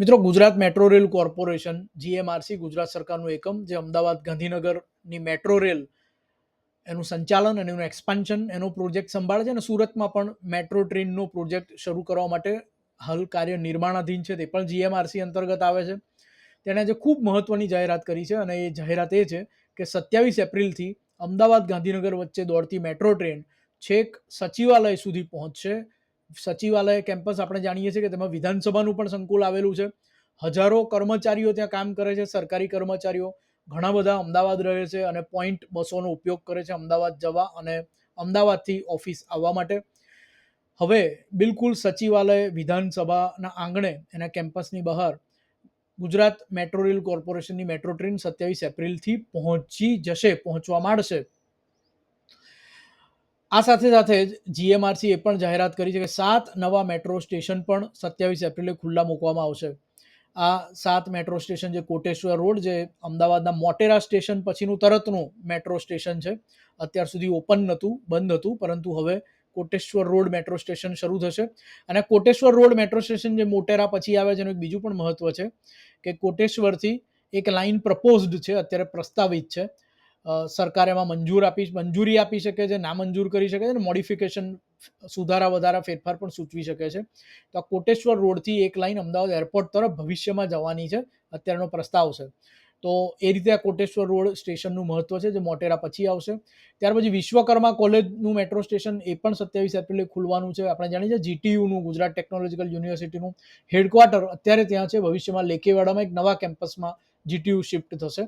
મિત્રો, Gujarat metro rail corporation GMRC Gujarat સરકારનું એકમ, જે અમદાવાદ ગાંધીનગરની મેટ્રો રેલ, એનું સંચાલન અને એનું એક્સપાન્શન એનો પ્રોજેક્ટ સંભાળે છે અને સુરતમાં પણ મેટ્રો ટ્રેનનો પ્રોજેક્ટ શરૂ કરવા માટે હાલ કાર્ય નિર્માણાધીન છે. તે પણ જીએમઆરસી અંતર્ગત આવે છે. તેણે આજે ખૂબ મહત્ત્વની જાહેરાત કરી છે અને એ જાહેરાત એ છે કે સત્યાવીસ એપ્રિલથી અમદાવાદ ગાંધીનગર વચ્ચે દોડતી મેટ્રો ટ્રેન છેક સચિવાલય સુધી પહોંચશે. સચિવાલય કેમ્પસ આપણે જાણીએ છીએ કે તેમાં વિધાનસભાનું પણ સંકુલ આવેલું છે. હજારો કર્મચારીઓ ત્યાં કામ કરે છે, સરકારી કર્મચારીઓ. ઘણા બધા અમદાવાદ રહે છે અને પોઈન્ટ બસોનો ઉપયોગ કરે છે અમદાવાદ જવા અને અમદાવાદથી ઓફિસ આવવા માટે. હવે બિલકુલ સચિવાલય, વિધાનસભાના આંગણે એના કેમ્પસની બહાર ગુજરાત મેટ્રો રેલ કોર્પોરેશનની મેટ્રો ટ્રેન સત્યાવીસ એપ્રિલથી પહોંચી જશે, પહોંચવા માંડશે. આ સાથે સાથે જ જીએમઆરસી એ પણ જાહેરાત કરી છે કે સાત નવા મેટ્રો સ્ટેશન પણ સત્યાવીસ એપ્રિલે ખુલ્લા મૂકવામાં આવશે. આ સાત મેટ્રો સ્ટેશન જે કોટેશ્વર રોડ જે અમદાવાદના મોટેરા સ્ટેશન પછીનું તરતનું મેટ્રો સ્ટેશન છે, અત્યાર સુધી ઓપન નહોતું, બંધ હતું પરંતુ હવે કોટેશ્વર રોડ મેટ્રો સ્ટેશન શરૂ થશે. અને કોટેશ્વર રોડ મેટ્રો સ્ટેશન જે મોટેરા પછી આવે છે, એનું એક બીજું પણ મહત્વ છે કે કોટેશ્વરથી એક લાઇન પ્રપોઝડ છે, અત્યારે પ્રસ્તાવિત છે. સરકાર એમાં મંજૂર આપી મંજૂરી આપી શકે છે નામંજૂર કરી શકે છે અને મોડિફિકેશન સુધારા વધારા ફેરફાર પણ સૂચવી શકે છે. તો આ કોટેશ્વર રોડથી એક લાઇન અમદાવાદ એરપોર્ટ તરફ ભવિષ્યમાં જવાની છે, અત્યારનો પ્રસ્તાવ છે. તો એ રીતે આ કોટેશ્વર રોડ સ્ટેશનનું મહત્વ છે, જે મોટેરા પછી આવશે. ત્યાર પછી વિશ્વકર્મા કોલેજનું મેટ્રો સ્ટેશન એ પણ સત્યાવીસ એપ્રિલે ખુલવાનું છે. આપણે જાણીએ છીએ જીટીયુનું, ગુજરાત ટેકનોલોજીકલ યુનિવર્સિટીનું હેડક્વાર્ટર અત્યારે ત્યાં છે. ભવિષ્યમાં લેકેવાડામાં એક નવા કેમ્પસમાં જીટીયુ શિફ્ટ થશે.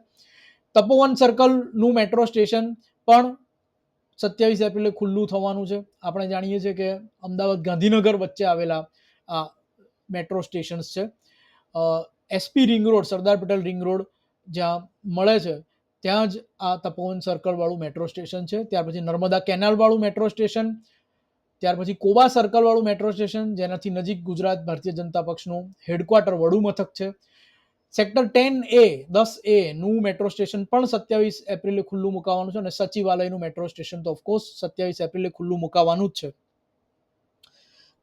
તપોવન સર્કલનું મેટ્રો સ્ટેશન પણ સત્યાવીસ એપ્રિલે ખુલ્લું થવાનું છે. આપણે જાણીએ છીએ કે અમદાવાદ ગાંધીનગર વચ્ચે આવેલા આ મેટ્રો સ્ટેશન્સ છે. SP ring road Sardar Patel ring road જ્યાં મળે છે, ત્યાં જ આ તપોવન સર્કલવાળું મેટ્રો સ્ટેશન છે. ત્યાર પછી નર્મદા કેનાલવાળું મેટ્રો સ્ટેશન ત્યાર પછી કોબા સર્કલવાળું મેટ્રો સ્ટેશન જેનાથી નજીક ગુજરાત ભારતીય જનતા પક્ષનું હેડક્વાર્ટર વડુ મથક છે. સેક્ટર ટેન એ, દસ એ નું મેટ્રો સ્ટેશન પણ સત્યાવીસ એપ્રિલે ખુલ્લું મુકાવાનું છે અને સચિવાલયનું મેટ્રો સ્ટેશન તો ઓફકોર્સ સત્યાવીસ એપ્રિલે ખુલ્લું મુકાવાનું જ છે.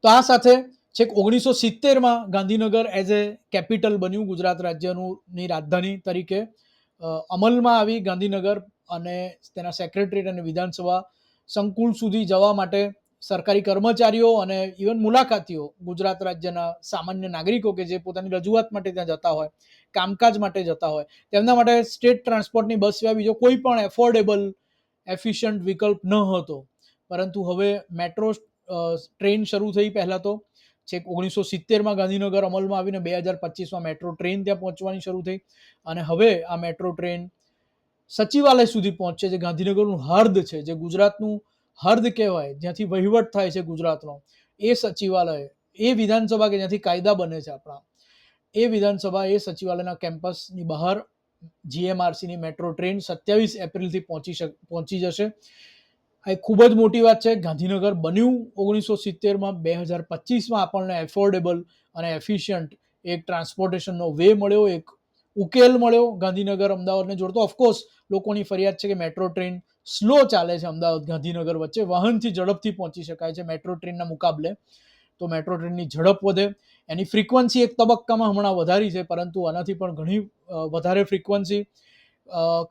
તો આ સાથે છેક ઓગણીસો સિત્તેરમાં ગાંધીનગર એઝ એ કેપિટલ બન્યું ગુજરાત રાજ્યનું રાજધાની તરીકે. અમલમાં આવી ગાંધીનગર અને તેના સેક્રેટરીએટ અને વિધાનસભા સંકુલ સુધી જવા માટે સરકારી કર્મચારીઓ અને ઇવન મુલાકાતીઓ ગુજરાત રાજ્યના સામાન્ય નાગરિકો કે જે પોતાની રજૂઆત માટે ત્યાં જતા હોય, કામકાજ માટે જતા હોય, તેમના માટે સ્ટેટ ટ્રાન્સપોર્ટની બસ સિવાય બીજો કોઈ પણ એફોર્ડેબલ, એફિશિયન્ટ વિકલ્પ ન હતો. પરંતુ હવે મેટ્રો ટ્રેન શરૂ થઈ પહેલાં તો, છેક ઓગણીસો સિત્તેરમાં ગાંધીનગર અમલમાં આવીને બે હજાર પચીસમાં મેટ્રો ટ્રેન ત્યાં પહોંચવાની શરૂ થઈ. અને હવે આ મેટ્રો ટ્રેન સચિવાલય સુધી પહોંચશે જે ગાંધીનગરનું હર્દ છે, જે ગુજરાતનું હર્દ કહેવાય, જ્યાંથી વહીવટ થાય છે ગુજરાતનો. એ સચિવાલય, એ વિધાનસભા કે જ્યાંથી કાયદા બને છે આપણા. એ વિધાનસભા એ સચિવાલયના કેમ્પસની બહાર જીએમઆરસીની મેટ્રો ટ્રેન સત્યાવીસ એપ્રિલથી પહોંચી શક, પહોંચી જશે. આ ખૂબ જ મોટી વાત છે. ગાંધીનગર બન્યું ઓગણીસો સિત્તેરમાં, બે હજાર પચીસમાં આપણને એફોર્ડેબલ અને એફિશિયન્ટ એક ટ્રાન્સપોર્ટેશનનો વે મળ્યો, એક ઉકેલ મળ્યો. ગાંધીનગર અમદાવાદને જોડતો ઓફકોર્સ લોકોની ફરિયાદ છે કે મેટ્રો ટ્રેન સ્લો ચાલે છે અમદાવાદ ગાંધીનગર વચ્ચે. વાહનથી ઝડપથી પહોંચી શકાય છે મેટ્રો ટ્રેનના મુકાબલે. તો મેટ્રો ટ્રેનની ઝડપ વધે. એની ફ્રીક્વન્સી એક તબક્કામાં હમણાં વધારી છે, પરંતુ આનાથી પણ ઘણી વધારે ફ્રીક્વન્સી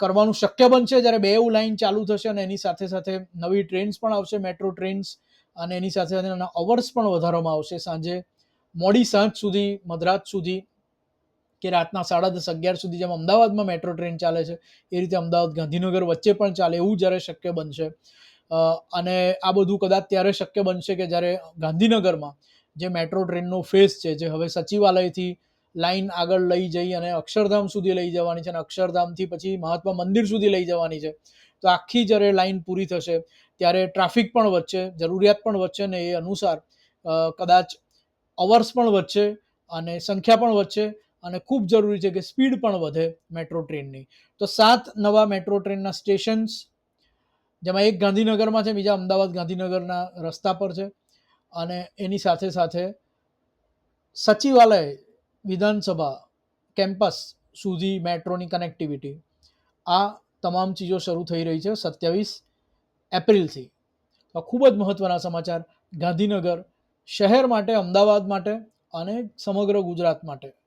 કરવાનું શક્ય બનશે જ્યારે બે લાઇન ચાલુ થશે અને એની સાથે સાથે નવી ટ્રેન્સ પણ આવશે, મેટ્રો ટ્રેન્સ, અને એની સાથે સાથે એના અવર્સ પણ વધારવામાં આવશે. સાંજે મોડી સાંજ સુધી, મધરાત સુધી કે રાતના સાડા દસ અગિયાર સુધી જેમ અમદાવાદમાં મેટ્રો ટ્રેન ચાલે છે, એ રીતે અમદાવાદ ગાંધીનગર વચ્ચે પણ ચાલે એવું જ્યારે શક્ય બનશે. અને આ બધું કદાચ ત્યારે શક્ય બનશે કે જ્યારે ગાંધીનગરમાં જે મેટ્રો ટ્રેનનો ફેસ છે, જે હવે સચિવાલયથી લાઈન આગળ લઈ જઈ અને અક્ષરધામ સુધી લઈ જવાની છે અને અક્ષરધામથી પછી મહાત્મા મંદિર સુધી લઈ જવાની છે, તો આખી જ્યારે લાઈન પૂરી થશે, ત્યારે ટ્રાફિક પણ વધશે, જરૂરિયાત પણ વધશે ને એ અનુસાર કદાચ અવર્સ પણ વધશે અને સંખ્યા પણ વધશે અને ખૂબ જરૂરી છે કે સ્પીડ પણ વધે મેટ્રો ટ્રેનની. તો સાત નવા મેટ્રો ટ્રેનના સ્ટેશન્સ, જેમાં એક ગાંધીનગરમાં છે, બીજા અમદાવાદ ગાંધીનગરના રસ્તા પર છે. અને એની સાથે સાથે સચિવાલય, વિધાનસભા, કેમ્પસ સુધી મેટ્રોની કનેક્ટિવિટી. આ તમામ ચીજો શરૂ થઈ રહી છે સત્યાવીસ એપ્રિલથી. તો ખૂબ જ મહત્ત્વના સમાચાર ગાંધીનગર શહેર માટે, અમદાવાદ માટે અને સમગ્ર ગુજરાત માટે.